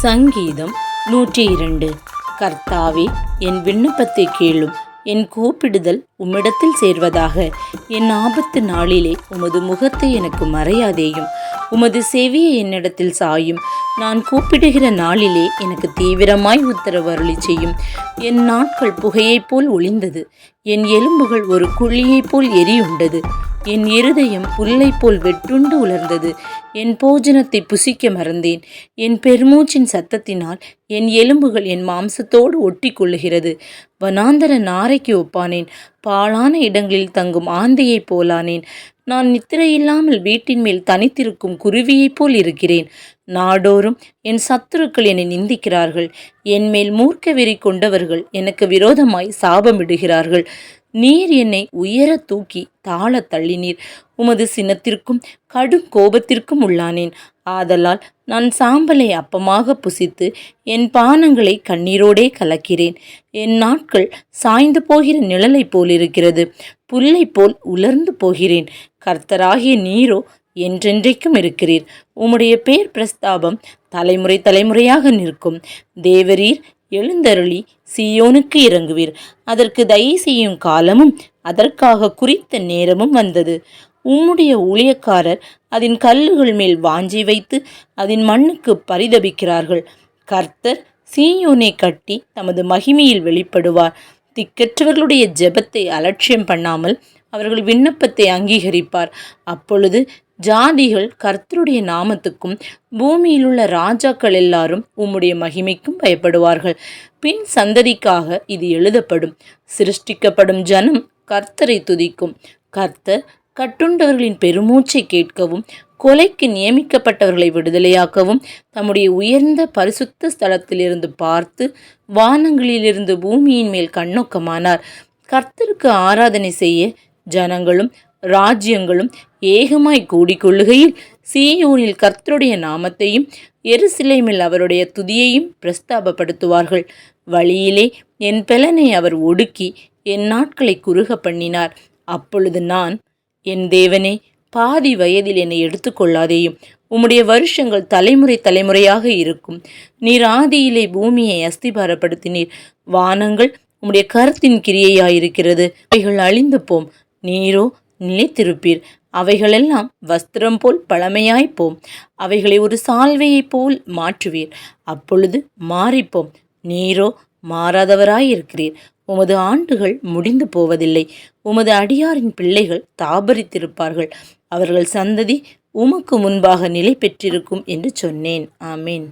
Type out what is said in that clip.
சங்கீதம் நூற்றி இரண்டு கர்த்தாவே என் விண்ணப்பத்தை கேளும். என் கூப்பிடுதல் உம்மிடத்தில் சேர்வதாக. என் ஆபத்து நாளிலே உமது முகத்தை எனக்கு மறையாதேயும். உமது செவியை என்னிடத்தில் சாயும். நான் கூப்பிடுகிற நாளிலே எனக்கு தீவிரமாய் உத்தரவு அருளி செய்யும். என் நாட்கள் புகையைப் போல் ஒளிந்தது. என் எலும்புகள் ஒரு குழியைப் போல் எரியுண்டது. என் இருதயம் புல்லைப் போல் வெட்டுண்டு உலர்ந்தது. என் போஜனத்தை புசிக்க மறந்தேன். என் பெருமூச்சின் சத்தத்தினால் என் எலும்புகள் என் மாம்சத்தோடு ஒட்டி கொள்ளுகிறது வனாந்தர நாரைக்கு ஒப்பானேன். பாழான இடங்களில் தங்கும் ஆந்தையைப் போலானேன். நான் நித்திரையில்லாமல் வீட்டின் மேல் தனித்திருக்கும் குருவியைப் போல் இருக்கிறேன். நாடோறும் என் சத்துருக்கள் என்னை நிந்திக்கிறார்கள். என் மேல் மூர்க்க வெறி கொண்டவர்கள் எனக்கு விரோதமாய் சாபமிடுகிறார்கள். நீர் என்னை உயர தூக்கி தாழ தள்ளினீர். உமது சினத்திற்கும் கடும் கோபத்திற்கும் உள்ளானேன். ஆதலால் நான் சாம்பலை அப்பமாக புசித்து என் பானங்களை கண்ணீரோடே கலக்கிறேன். என் நாட்கள் சாய்ந்து போகிற நிழலைப் போலிருக்கிறது. புல்லைப் போல் உலர்ந்து போகிறேன். கர்த்தராகிய நீரோ என்றென்றைக்கும் இருக்கிறீர். உம்முடைய பேர் பிரஸ்தாபம் தலைமுறை தலைமுறையாக நிற்கும். தேவரீர் எழுந்தருளி சீயோனுக்கு இறங்குவீர். அதற்கு தயை செய்யும் காலமும் அதற்காக குறித்த நேரமும் வந்தது. உம்முடைய ஊழியக்காரர் அதன் கல்லுகள் மேல் வாஞ்சி வைத்து அதன் மண்ணுக்கு பரிதபிக்கிறார்கள். கர்த்தர் சீயோனை கட்டி தமது மகிமையில் வெளிப்படுவார். திக்கற்றவர்களுடைய ஜெபத்தை அலட்சியம் பண்ணாமல் அவர்கள் விண்ணப்பத்தை அங்கீகரிப்பார். அப்பொழுது ஜாதிகள் கர்த்தருடைய நாமத்துக்கும் பூமியிலுள்ள ராஜாக்கள் எல்லாரும் உம்முடைய மகிமைக்கும் பயப்படுவார்கள். பின் சந்ததிக்காக இது எழுதப்படும். சிருஷ்டிக்கப்படும் ஜனம் கர்த்தரை துதிக்கும். கர்த்தர் கட்டுண்டவர்களின் பெருமூச்சை கேட்கவும் கொலைக்கு நியமிக்கப்பட்டவர்களை விடுதலையாக்கவும் தம்முடைய உயர்ந்த பரிசுத்த ஸ்தலத்திலிருந்து பார்த்து வானங்களிலிருந்து பூமியின் மேல் கண்ணோக்கமானார். கர்த்தருக்கு ஆராதனை செய்ய ஜனங்களும் ராஜ்யங்களும் ஏகமாய் கூடிக்கொள்ளுகையில் சீயோனில் கர்த்தருடைய நாமத்தையும் எருசிலேமில் அவருடைய துதியையும் பிரஸ்தாபப்படுத்துவார்கள். வழியிலே என் பெலனை அவர் ஒடுக்கி என் நாட்களை குறுக பண்ணினார். அப்பொழுது நான் என் தேவனே பாதி வயதில் என்னை எடுத்துக்கொள்ளாதேயும் உம்முடைய வருஷங்கள் தலைமுறை தலைமுறையாக இருக்கும். நீர் ஆதியிலே பூமியை அஸ்திபாரப்படுத்தினீர். வானங்கள் உம்முடைய கருத்தின் கிரியையாயிருக்கிறது. அவைகள் அழிந்து போம் நீரோ நிலைத்திருப்பீர். அவைகளெல்லாம் வஸ்திரம் போல் பழமையாய்ப்போம் அவைகளை ஒரு சால்வையைப் போல் மாற்றுவீர். அப்பொழுது மாறிப்போம். நீரோ மாறாதவராயிருக்கிறீர். உமது ஆண்டுகள் முடிந்து போவதில்லை. உமது அடியாரின் பிள்ளைகள் தாபரித்திருப்பார்கள். அவர்கள் சந்ததி உமக்கு முன்பாக நிலை பெற்றிருக்கும் என்று சொன்னேன். ஆமேன்.